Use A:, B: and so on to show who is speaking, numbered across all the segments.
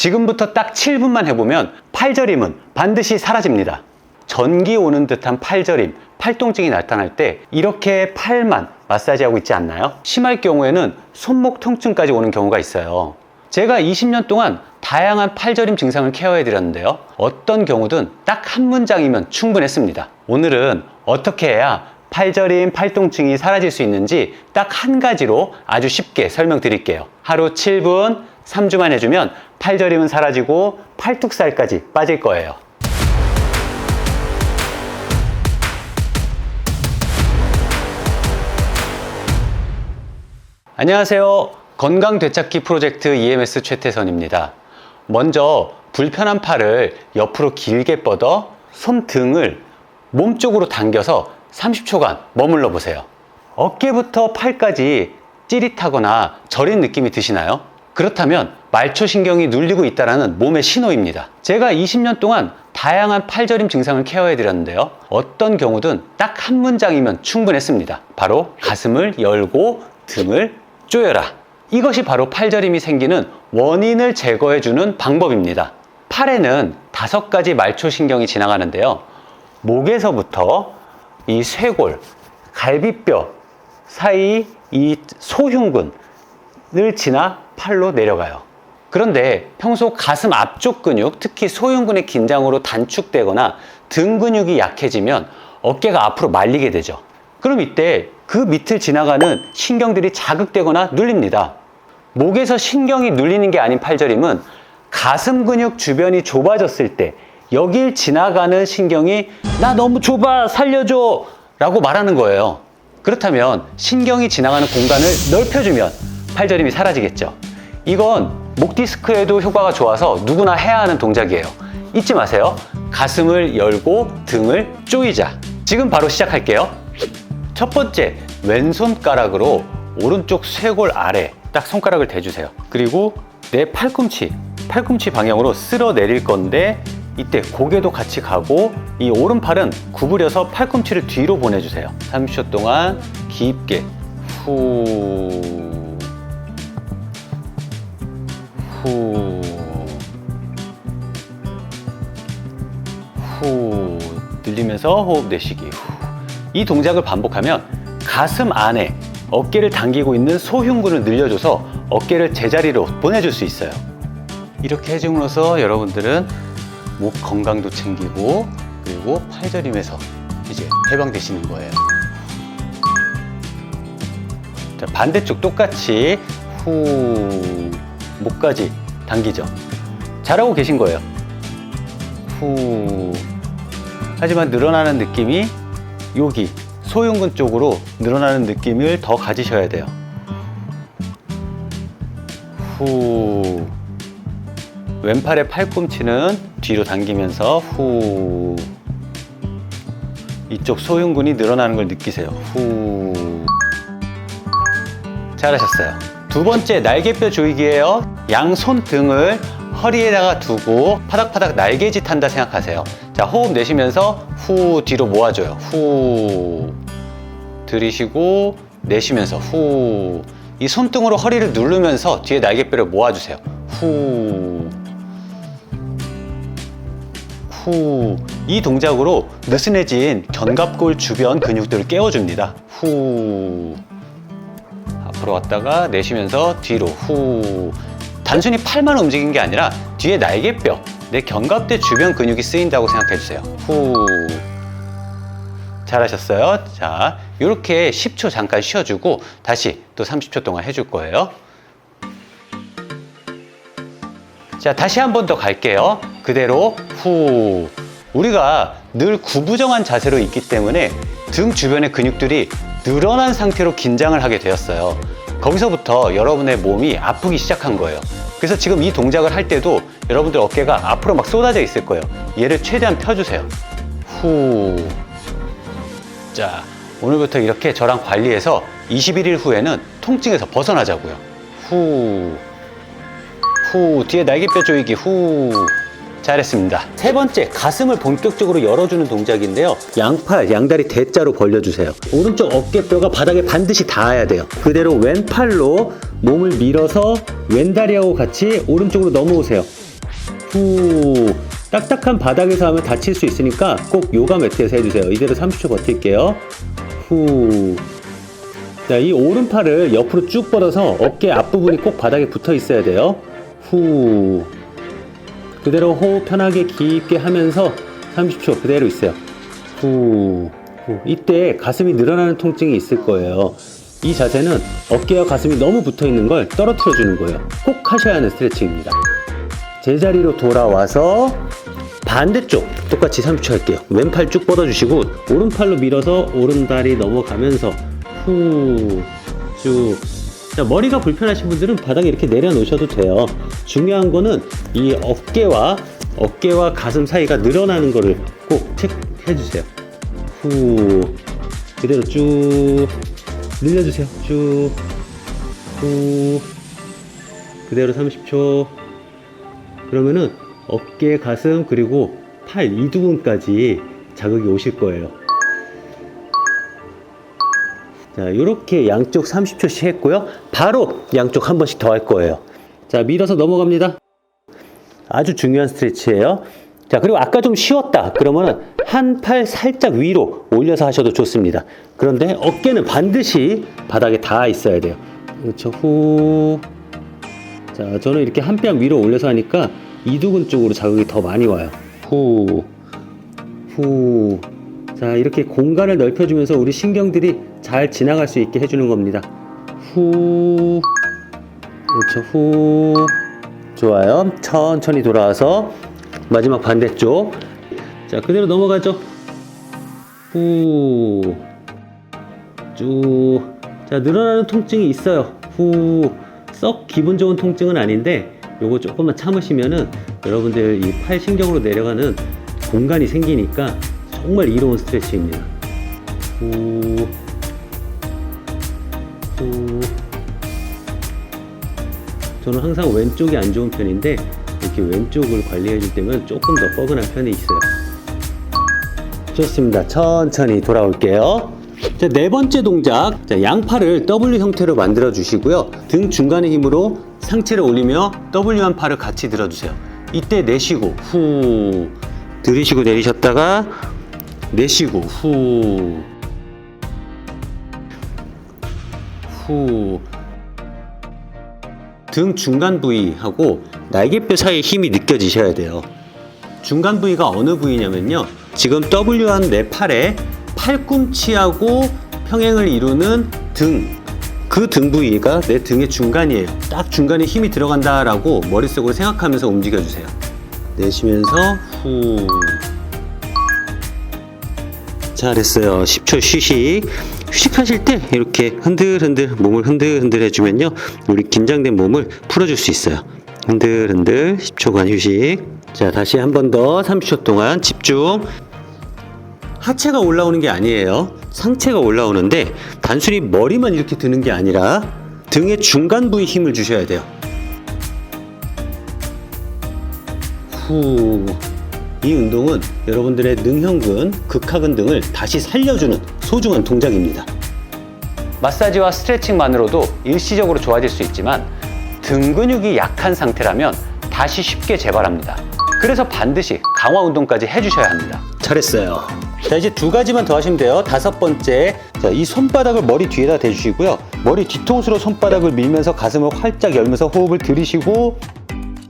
A: 지금부터 딱 7분만 해보면 팔저림은 반드시 사라집니다. 전기 오는 듯한 팔저림, 팔통증이 나타날 때 이렇게 팔만 마사지하고 있지 않나요? 심할 경우에는 손목 통증까지 오는 경우가 있어요. 제가 20년 동안 다양한 팔저림 증상을 케어해 드렸는데요. 어떤 경우든 딱 한 문장이면 충분했습니다. 오늘은 어떻게 해야 팔저림, 팔통증이 사라질 수 있는지 딱 한 가지로 아주 쉽게 설명드릴게요. 하루 7분, 3주만 해주면 팔저림은 사라지고 팔뚝살까지 빠질 거예요. 안녕하세요. 건강 되찾기 프로젝트 EMS 최태선입니다. 먼저 불편한 팔을 옆으로 길게 뻗어 손등을 몸 쪽으로 당겨서 30초간 머물러 보세요. 어깨부터 팔까지 찌릿하거나 저린 느낌이 드시나요? 그렇다면 말초신경이 눌리고 있다는 몸의 신호입니다. 제가 20년 동안 다양한 팔저림 증상을 케어해 드렸는데요. 어떤 경우든 딱 한 문장이면 충분했습니다. 바로 가슴을 열고 등을 쪼여라. 이것이 바로 팔저림이 생기는 원인을 제거해 주는 방법입니다. 팔에는 다섯 가지 말초신경이 지나가는데요. 목에서부터 이 쇄골, 갈비뼈 사이 이 소흉근을 지나 팔로 내려가요. 그런데 평소 가슴 앞쪽 근육, 특히 소흉근의 긴장으로 단축되거나 등 근육이 약해지면 어깨가 앞으로 말리게 되죠. 그럼 이때 그 밑을 지나가는 신경들이 자극되거나 눌립니다. 목에서 신경이 눌리는 게 아닌 팔저림은 가슴 근육 주변이 좁아졌을 때 여길 지나가는 신경이 나 너무 좁아 살려줘 라고 말하는 거예요. 그렇다면 신경이 지나가는 공간을 넓혀주면 팔저림이 사라지겠죠. 이건 목 디스크에도 효과가 좋아서 누구나 해야 하는 동작이에요. 잊지 마세요. 가슴을 열고 등을 조이자. 지금 바로 시작할게요. 첫 번째, 왼손가락으로 오른쪽 쇄골 아래 딱 손가락을 대주세요. 그리고 내 팔꿈치, 팔꿈치 방향으로 쓸어 내릴 건데 이때 고개도 같이 가고 이 오른팔은 구부려서 팔꿈치를 뒤로 보내주세요. 30초 동안 깊게 후, 후, 후 늘리면서 호흡 내쉬기 후. 이 동작을 반복하면 가슴 안에 어깨를 당기고 있는 소흉근을 늘려줘서 어깨를 제자리로 보내줄 수 있어요. 이렇게 해줌으로써 여러분들은 목 건강도 챙기고 그리고 팔저림에서 이제 해방되시는 거예요. 자, 반대쪽 똑같이 후 목까지 당기죠. 잘하고 계신 거예요. 후 하지만 늘어나는 느낌이 여기 소흉근 쪽으로 늘어나는 느낌을 더 가지셔야 돼요. 후 왼팔의 팔꿈치는 뒤로 당기면서 후 이쪽 소흉근이 늘어나는 걸 느끼세요. 후 잘하셨어요. 두 번째 날개뼈 조이기예요. 양손 등을 허리에다가 두고 파닥파닥 날개짓 한다 생각하세요. 자, 호흡 내쉬면서 후 뒤로 모아줘요. 후 들이쉬고 내쉬면서 후. 이 손등으로 허리를 누르면서 뒤에 날개뼈를 모아주세요. 후. 후. 이 동작으로 느슨해진 견갑골 주변 근육들을 깨워줍니다. 후. 앞으로 왔다가 내쉬면서 뒤로 후. 단순히 팔만 움직인 게 아니라 뒤에 날개뼈, 내 견갑대 주변 근육이 쓰인다고 생각해 주세요. 후. 잘하셨어요. 자, 이렇게 10초 잠깐 쉬어주고 다시 또 30초 동안 해줄 거예요. 자, 다시 한 번 더 갈게요. 그대로 후. 우리가 늘 구부정한 자세로 있기 때문에 등 주변의 근육들이 늘어난 상태로 긴장을 하게 되었어요. 거기서부터 여러분의 몸이 아프기 시작한 거예요. 그래서 지금 이 동작을 할 때도 여러분들 어깨가 앞으로 막 쏟아져 있을 거예요. 얘를 최대한 펴주세요. 후. 자, 오늘부터 이렇게 저랑 관리해서 21일 후에는 통증에서 벗어나자고요. 후. 후. 뒤에 날개뼈 조이기 후. 잘했습니다. 세 번째, 가슴을 본격적으로 열어주는 동작인데요. 양팔, 양다리 대자로 벌려주세요. 오른쪽 어깨뼈가 바닥에 반드시 닿아야 돼요. 그대로 왼팔로 몸을 밀어서 왼다리하고 같이 오른쪽으로 넘어오세요. 후. 딱딱한 바닥에서 하면 다칠 수 있으니까 꼭 요가 매트에서 해주세요. 이대로 30초 버틸게요. 후. 자, 이 오른팔을 옆으로 쭉 뻗어서 어깨 앞부분이 꼭 바닥에 붙어 있어야 돼요. 후. 그대로 호흡 편하게 깊게 하면서 30초 그대로 있어요. 후. 후. 이때 가슴이 늘어나는 통증이 있을 거예요. 이 자세는 어깨와 가슴이 너무 붙어 있는 걸 떨어뜨려 주는 거예요. 꼭 하셔야 하는 스트레칭입니다. 제자리로 돌아와서 반대쪽 똑같이 30초 할게요. 왼팔 쭉 뻗어주시고 오른팔로 밀어서 오른다리 넘어가면서 후 쭉. 자, 머리가 불편하신 분들은 바닥에 이렇게 내려놓으셔도 돼요. 중요한 거는 이 어깨와 어깨와 가슴 사이가 늘어나는 거를 꼭 체크해 주세요. 후 그대로 쭉 늘려주세요. 쭉 후. 그대로 30초. 그러면은 어깨, 가슴 그리고 팔 이두근까지 자극이 오실 거예요. 자, 이렇게 양쪽 30초씩 했고요. 바로 양쪽 한 번씩 더 할 거예요. 자, 밀어서 넘어갑니다. 아주 중요한 스트레치예요. 자, 그리고 아까 좀 쉬웠다. 그러면은 한팔 살짝 위로 올려서 하셔도 좋습니다. 그런데 어깨는 반드시 바닥에 닿아 있어야 돼요. 그렇죠. 후. 자, 저는 이렇게 한 뼘 위로 올려서 하니까 이두근 쪽으로 자극이 더 많이 와요. 후. 후. 자, 이렇게 공간을 넓혀주면서 우리 신경들이 잘 지나갈 수 있게 해주는 겁니다. 후. 그렇죠. 후. 좋아요. 천천히 돌아와서 마지막 반대쪽. 자, 그대로 넘어가죠. 후. 쭉. 자, 늘어나는 통증이 있어요. 후. 썩 기분 좋은 통증은 아닌데 요거 조금만 참으시면은 여러분들 이 팔 신경으로 내려가는 공간이 생기니까 정말 이로운 스트레치입니다. 후. 후. 저는 항상 왼쪽이 안 좋은 편인데 이렇게 왼쪽을 관리해 줄 때면 조금 더 뻐근한 편이 있어요. 좋습니다. 천천히 돌아올게요. 자, 네 번째 동작. 자, 양팔을 W 형태로 만들어 주시고요. 등 중간의 힘으로 상체를 올리며 W 한 팔을 같이 들어 주세요. 이때 내쉬고 후 들이쉬고 내리셨다가 내쉬고 후 후. 등 중간 부위하고 날개뼈 사이에 힘이 느껴지셔야 돼요. 중간 부위가 어느 부위냐면요. 지금 W한 내 팔에 팔꿈치하고 평행을 이루는 등. 그 등 부위가 내 등의 중간이에요. 딱 중간에 힘이 들어간다라고 머릿속으로 생각하면서 움직여주세요. 내쉬면서 후. 잘했어요. 10초 휴식. 휴식하실 때 이렇게 흔들흔들 몸을 흔들흔들 해주면요. 우리 긴장된 몸을 풀어줄 수 있어요. 흔들흔들 10초간 휴식. 자, 다시 한 번 더 30초 동안 집중. 하체가 올라오는 게 아니에요. 상체가 올라오는데 단순히 머리만 이렇게 드는 게 아니라 등의 중간 부위 힘을 주셔야 돼요. 후. 이 운동은 여러분들의 능형근, 극하근 등을 다시 살려주는 소중한 동작입니다. 마사지와 스트레칭만으로도 일시적으로 좋아질 수 있지만 등 근육이 약한 상태라면 다시 쉽게 재발합니다. 그래서 반드시 강화 운동까지 해주셔야 합니다. 잘했어요. 자, 이제 두 가지만 더 하시면 돼요. 다섯 번째. 자, 이 손바닥을 머리 뒤에다 대주시고요. 머리 뒤통수로 손바닥을 밀면서 가슴을 활짝 열면서 호흡을 들이쉬고,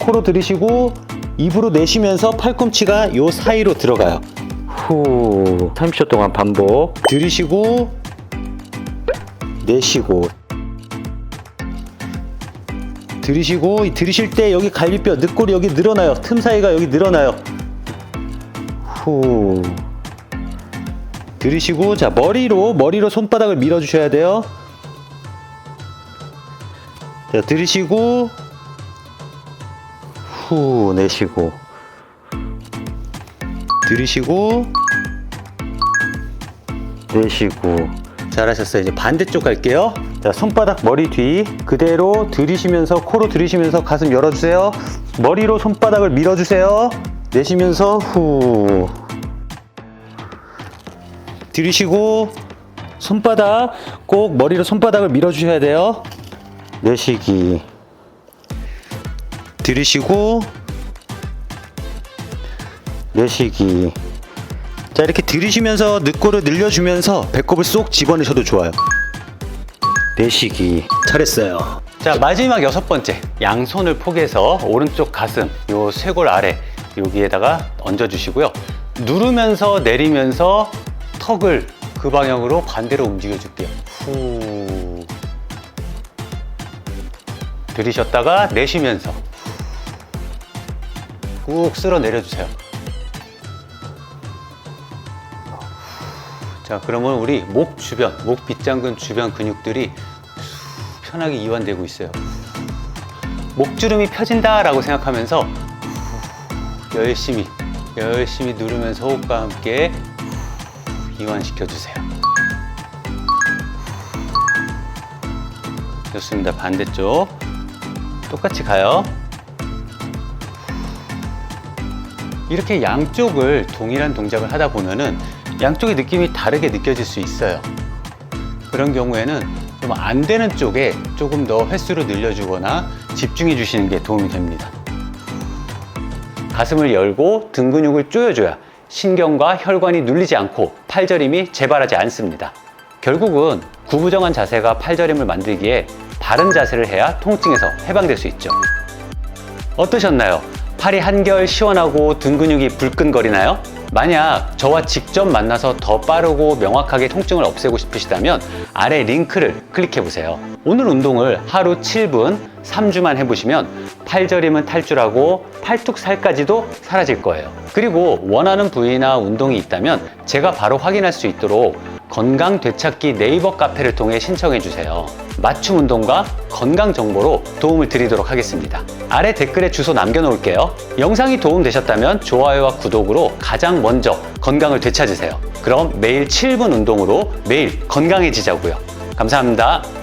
A: 코로 들이쉬고, 입으로 내쉬면서 팔꿈치가 요 사이로 들어가요. 후. 30초 동안 반복. 들이쉬고, 내쉬고. 들이쉬고, 이 들이쉴 때 여기 갈비뼈, 늑골이 여기 늘어나요. 틈 사이가 여기 늘어나요. 후. 들이쉬고, 자, 머리로, 머리로 손바닥을 밀어 주셔야 돼요. 자, 들이쉬고, 후, 내쉬고. 들이쉬고, 내쉬고. 잘하셨어요. 이제 반대쪽 갈게요. 자, 손바닥 머리 뒤 그대로 들이쉬면서 코로 들이쉬면서 가슴 열어주세요. 머리로 손바닥을 밀어주세요. 내쉬면서 후. 들이쉬고 손바닥 꼭 머리로 손바닥을 밀어주셔야 돼요. 내쉬기. 들이쉬고 내쉬기. 자, 이렇게 들이쉬면서 늑골을 늘려주면서 배꼽을 쏙 집어넣으셔도 좋아요. 내쉬기. 잘했어요. 자, 마지막 여섯 번째. 양손을 포개서 오른쪽 가슴, 요 쇄골 아래, 여기에다가 얹어주시고요. 누르면서 내리면서 턱을 그 방향으로 반대로 움직여 줄게요. 후. 들이셨다가 내쉬면서 꾹 쓸어 내려주세요. 자, 그러면 우리 목 주변, 목 빗장근 주변 근육들이 편하게 이완되고 있어요. 목주름이 펴진다라고 생각하면서 열심히, 열심히 누르면서 호흡과 함께 이완시켜 주세요. 좋습니다. 반대쪽. 똑같이 가요. 이렇게 양쪽을 동일한 동작을 하다 보면은 양쪽의 느낌이 다르게 느껴질 수 있어요. 그런 경우에는 좀 안 되는 쪽에 조금 더 횟수를 늘려주거나 집중해 주시는 게 도움이 됩니다. 가슴을 열고 등 근육을 조여줘야 신경과 혈관이 눌리지 않고 팔저림이 재발하지 않습니다. 결국은 구부정한 자세가 팔저림을 만들기에 바른 자세를 해야 통증에서 해방될 수 있죠. 어떠셨나요? 팔이 한결 시원하고 등 근육이 불끈거리나요? 만약 저와 직접 만나서 더 빠르고 명확하게 통증을 없애고 싶으시다면 아래 링크를 클릭해 보세요. 오늘 운동을 하루 7분 3주만 해보시면 팔저림은 탈출하고 팔뚝살까지도 사라질 거예요. 그리고 원하는 부위나 운동이 있다면 제가 바로 확인할 수 있도록 건강 되찾기 네이버 카페를 통해 신청해 주세요. 맞춤 운동과 건강 정보로 도움을 드리도록 하겠습니다. 아래 댓글에 주소 남겨놓을게요. 영상이 도움되셨다면 좋아요와 구독으로 가장 먼저 건강을 되찾으세요. 그럼 매일 7분 운동으로 매일 건강해지자고요. 감사합니다.